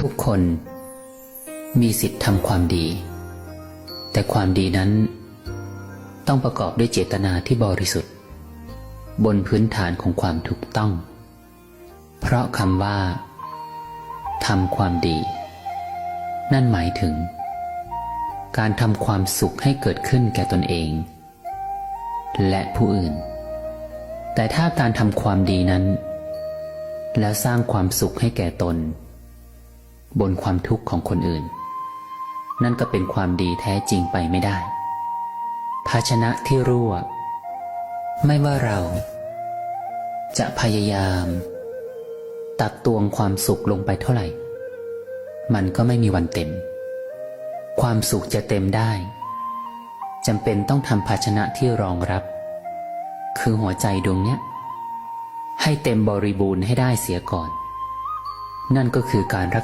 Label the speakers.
Speaker 1: ทุกคนมีสิทธิ์ทำความดี แต่ความดีนั้น ต้องประกอบด้วยเจตนาที่บริสุทธิ์ บนพื้นฐานของความถูกต้อง เพราะคำว่าทำความดี นั่นหมายถึง การทำความสุขให้เกิดขึ้นแก่ตนเอง และผู้อื่น แต่ถ้าการทำความดีนั้น แล้วสร้างความสุขให้แก่ตน บนความทุกข์ของคนอื่น นั่นก็เป็นความดีแท้จริงไปไม่ได้ ภาชนะที่รั่ว ไม่ว่าเรา จะพยายาม ตักตวงความสุขลงไปเท่าไหร่ มันก็ไม่มีวันเต็ม ความสุขจะเต็มได้จำเป็นต้องทำภาชนะที่รองรับ คือหัวใจดวงเนี้ย ให้เต็มบริบูรณ์ให้ได้เสียก่อน นั่นก็คือการรัก